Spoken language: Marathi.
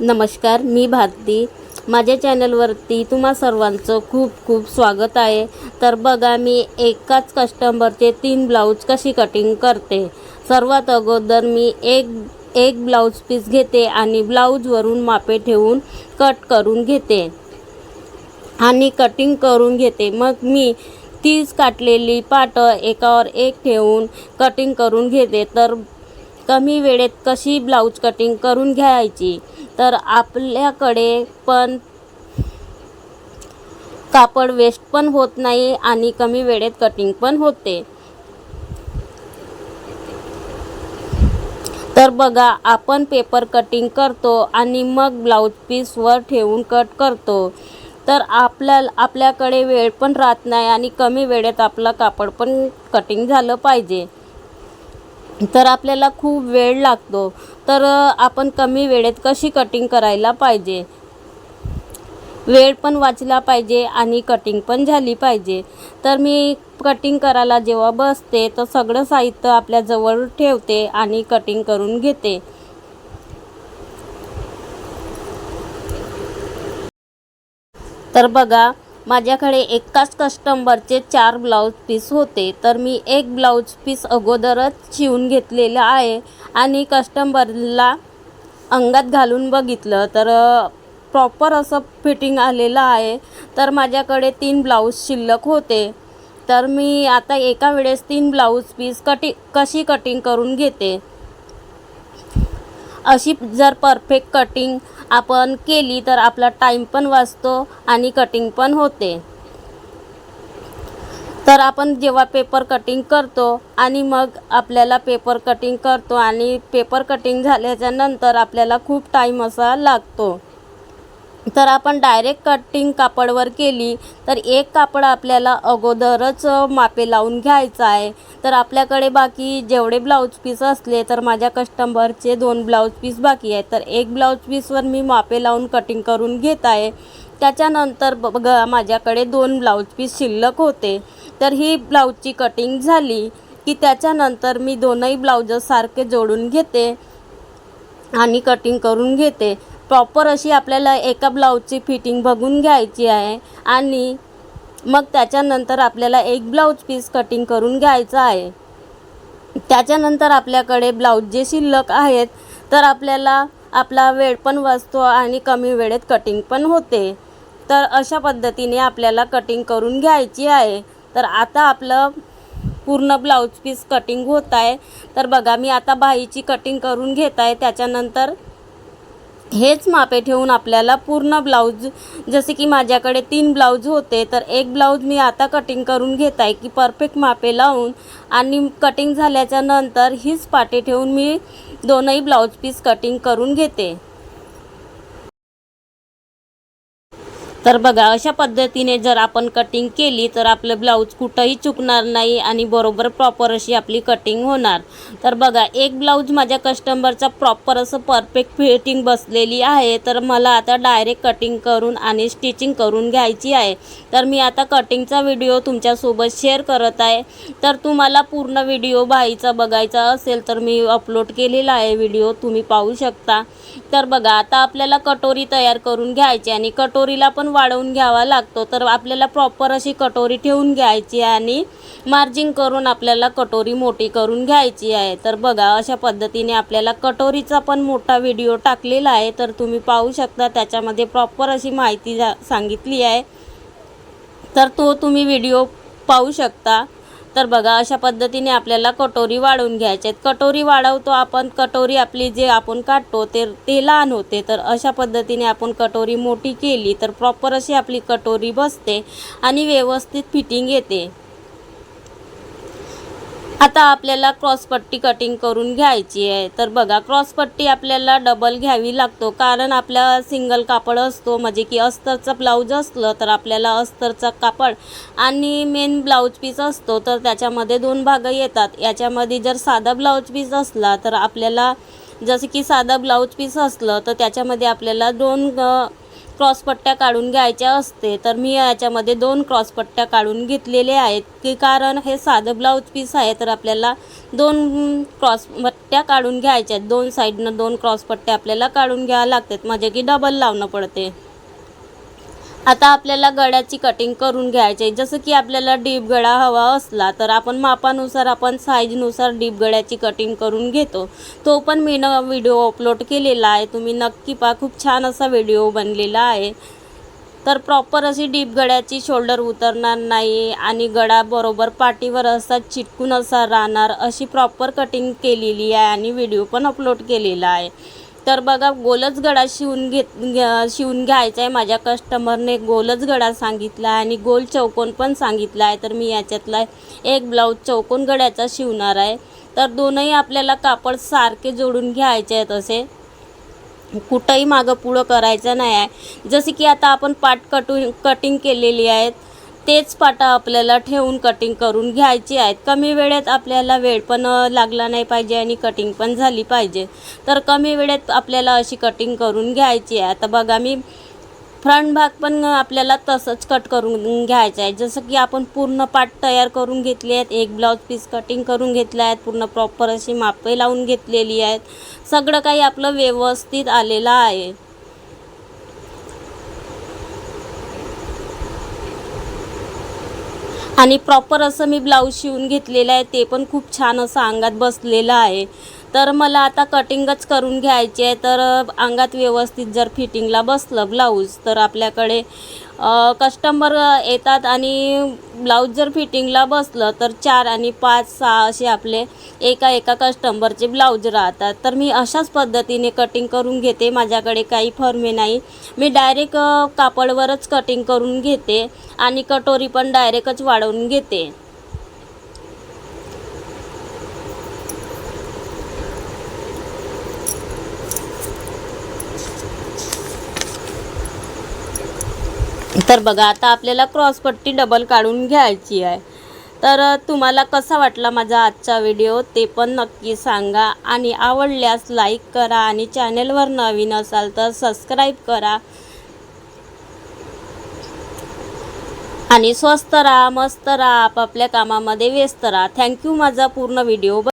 नमस्कार मी भारती. माझ्या चॅनलवरती तुम्हा सर्वांचं खूप खूप स्वागत आहे. तर बघा मी एकाच कस्टमरचे तीन ब्लाऊज कशी कटिंग करते. सर्वात अगोदर मी एक एक ब्लाऊज पीस घेते आणि ब्लाऊजवरून मापे ठेवून कट करून घेते. आणि कटिंग करून घेते. मग मी तीच काटलेली पाटं एकावर एक ठेवून कटिंग करून घेते. तर कमी वेळेत कशी ब्लाऊज कटिंग करून घ्यायची? तर आपल्याकडे पण कापड वेस्ट पण होत नाही आणि कमी वेळेत कटिंग पण होते. तर बघा आपण पेपर कटिंग करतो आणि मग ब्लाऊज पीसवर ठेवून कट करतो. तर आपल्या आपल्याकडे वेळ पण राहत नाही आणि कमी वेळेत आपलं कापड पण कटिंग झालं पाहिजे. तर आपल्याला खूप वेळ लागतो. तर आपण कमी वेळेत कशी कटिंग करायला पाहिजे? वेळ पण वाचला पाहिजे आणि कटिंग पण झाली पाहिजे. तर मी कटिंग करायला जेव्हा बसते तर सगळं साहित्य आपल्याजवळ ठेवते आणि कटिंग करून घेते. तर बघा माझ्याकडे एकाच कस्टंबरचे चार ब्लाऊज पीस होते तर मी एक ब्लाऊज पीस अगोदरच शिवून घेतलेलं आहे आणि कस्टंबरला अंगात घालून बघितलं तर प्रॉपर असं फिटिंग आलेलं आहे. तर माझ्याकडे तीन ब्लाऊज शिल्लक होते. तर मी आता एका वेळेस तीन ब्लाऊज पीस कटी कशी कटिंग करून घेते? अशी जर परफेक्ट कटिंग आपण केली तर आपला टाईम पण वाचतो आणि कटिंग पण होते. तर आपण जेव्हा पेपर कटिंग करतो आणि मग आपल्याला पेपर कटिंग करतो आणि पेपर कटिंग झाल्याच्यानंतर आपल्याला खूप टाईम असा लागतो. तर आपण डायरेक्ट कटिंग कापडवर केली तर एक कापड आपल्याला अगोदरच मापे लावून घ्यायचं आहे. तर आपल्याकडे बाकी जेवढे ब्लाऊज पीस असले तर माझ्या कस्टमरचे दोन ब्लाऊज पीस बाकी आहे तर एक ब्लाऊज पीसवर मी मापे लावून कटिंग करून घेत आहे. त्याच्यानंतर ग माझ्याकडे दोन ब्लाऊज पीस शिल्लक होते. तर ही ब्लाऊजची कटिंग झाली की त्याच्यानंतर मी दोनही ब्लाऊज सारखे जोडून घेते आणि कटिंग करून घेते. प्रॉपर अशी आपल्याला एका ब्लाऊजची फिटिंग बघून घ्यायची आहे. आणि मग त्याच्यानंतर आपल्याला एक ब्लाऊज पीस कटिंग करून घ्यायचं आहे. त्याच्यानंतर आपल्याकडे ब्लाऊज जे शिल्लक आहेत तर आपल्याला आपला वेळ पण वाचतो आणि कमी वेळेत कटिंग पण होते. तर अशा पद्धतीने आपल्याला कटिंग करून घ्यायची आहे. तर आता आपलं पूर्ण ब्लाऊज पीस कटिंग होत आहे. तर बघा मी आता बाहीची कटिंग करून घेत आहे. त्याच्यानंतर हेच मापे ठेवून आपल्याला पूर्ण ब्लाऊज जसे की माझ्याकडे तीन ब्लाऊज होते तर एक ब्लाऊज मी आता कटिंग करून घेत आहे की परफेक्ट मापे लावून आणि कटिंग झाल्याच्यानंतर हीच पाटे ठेवून मी दोनही ब्लाऊज पीस कटिंग करून घेते. तर बघा अशा पद्धतीने जर आपण कटिंग केली तर आपलं ब्लाऊज कुठंही चुकणार नाही आणि बरोबर प्रॉपर अशी आपली कटिंग होणार. तर बघा एक ब्लाऊज माझ्या कस्टमरचा प्रॉपर असं परफेक्ट फिटिंग बसलेली आहे. तर मला आता डायरेक्ट कटिंग करून आणि स्टिचिंग करून घ्यायची आहे. तर मी आता कटिंगचा व्हिडिओ तुमच्यासोबत शेअर करत आहे. तर तुम्हाला पूर्ण व्हिडिओ बाईचा बघायचा असेल तर मी अपलोड केलेला आहे व्हिडिओ तुम्ही पाहू शकता. तर बघा आता आपल्याला कटोरी तयार करून घ्यायची आणि कटोरीला पण वाढवून घ्यावा लागतो. तर आपल्याला प्रॉपर अशी कटोरी ठेवून घ्यायची आणि मार्जिंग करून आपल्याला कटोरी मोठी करून घ्यायची आहे. तर बघा अशा पद्धतीने आपल्याला कटोरीचा पण मोठा व्हिडिओ टाकलेला आहे. तर तुम्ही पाहू शकता त्याच्यामध्ये प्रॉपर अशी माहिती जा सांगितली आहे. तर तो तुम्ही व्हिडिओ पाहू शकता. तर बघा अशा पद्धतीने आपल्याला कटोरी वाढवून घ्यायचे आहेत. कटोरी वाढवतो आपण कटोरी आपली जे आपण काढतो ते ते लहान होते. तर अशा पद्धतीने आपण कटोरी मोठी केली तर प्रॉपर अशी आपली कटोरी बसते आणि व्यवस्थित फिटिंग येते. आता आपल्याला क्रॉसपट्टी कटिंग करून घ्यायची आहे. तर बघा क्रॉसपट्टी आपल्याला डबल घ्यावी लागतो. कारण आपल्या सिंगल कापड असतो म्हणजे की अस्तरचा ब्लाऊज असलं तर आपल्याला अस्तरचा कापड आणि मेन ब्लाऊज पीस असतो. तर त्याच्यामध्ये दोन भाग येतात. याच्यामध्ये जर साधा ब्लाऊज पीस असला तर आपल्याला जसं की साधा ब्लाऊज पीस असलं तर त्याच्यामध्ये आपल्याला दोन क्रॉसपट्ट्या काढून घ्यायच्या असते. तर मी याच्यामध्ये दोन क्रॉसपट्ट्या काढून घेतलेले आहेत. की कारण हे साधं ब्लाऊज पीस आहे तर आपल्याला दोन क्रॉसपट्ट्या काढून घ्यायच्या आहेत. दोन साईडनं दोन क्रॉसपट्ट्या आपल्याला काढून घ्यावं लागतात. म्हणजे की डबल लावणं पडते. आता आपल्याला गळ्याची कटिंग करून घ्यायची आहे जसं की आपल्याला डीप गळा हवा असला तर आपण मापानुसार आपण साईजनुसार डीप गळ्याची कटिंग करून घेतो. तो पण मी न व्हिडिओ अपलोड केलेला आहे. तुम्ही नक्की पहा खूप छान असा व्हिडिओ बनलेला आहे. तर प्रॉपर अशी डीप गळ्याची शोल्डर उतरणार नाही आणि गळा बरोबर पाठीवर असा चिटकून असा राहणार अशी प्रॉपर कटिंग केलेली आहे आणि व्हिडिओ पण अपलोड केलेला आहे. तर बघा गोलच गळा शिवून घेत घ्या- शिवून घ्यायचा आहे माझ्या कस्टमरने गोलच गळा सांगितला आहे आणि गोल चौकोन पण सांगितला आहे तर मी याच्यातला एक ब्लाऊज चौकोन गळ्याचा शिवणार आहे तर दोनही आपल्याला कापड सारखे जोडून घ्यायचे आहेत असे. कुठंही मागं पुढं करायचं नाही आहे जसे की आता आपण पाट कटून कटिंग केलेली आहेत. तेच पाटा आपल्याला ठेवून कटिंग करून घ्यायची आहेत. कमी वेळेत आपल्याला वेळ पण लागला नाही पाहिजे आणि कटिंग पण झाली पाहिजे. तर कमी वेळेत आपल्याला अशी कटिंग करून घ्यायची आहे. आता बघा मी फ्रंट भाग पण आपल्याला तसंच कट करून घ्यायचं आहे. जसं की आपण पूर्ण पाट तयार करून घेतले आहेत. एक ब्लाऊज पीस कटिंग करून घेतला आहेत पूर्ण प्रॉपर अशी मापे लावून घेतलेली आहेत. सगळं काही आपलं व्यवस्थित आलेलं आहे. आणि प्रॉपर असं मी ब्लाऊज शिवून घेतलेलं आहे ते पण खूप छान असं अंगात बसलेलं आहे. तर मला आता कटिंगच करून घ्यायची आहे. तर अंगात व्यवस्थित जर फिटिंगला बसलं ब्लाऊज तर आपल्याकडे कस्टमर येतात आणि ब्लाऊज जर फिटिंगला बसलं तर चार आणि पाच सहा असे आपले एका एका कस्टमरचे ब्लाऊज राहतात. तर मी अशाच पद्धतीने कटिंग करून घेते. माझ्याकडे काही फर्मे नाही. मी डायरेक्ट कापडवरच कटिंग करून घेते आणि कटोरी पण डायरेक्टच वाढवून घेते. तर बघा आता आपल्याला क्रॉसपट्टी डबल काढून घ्यायची आहे. तर तुम्हाला कसा वाटला माझा आजचा व्हिडिओ ते पण नक्की सांगा आणि आवडल्यास लाईक करा आणि चॅनेलवर नवीन असाल तर सबस्क्राईब करा. आणि स्वस्त राहा मस्त राहा आपापल्या कामामध्ये व्यस्त राहा. थँक्यू माझा पूर्ण व्हिडिओ.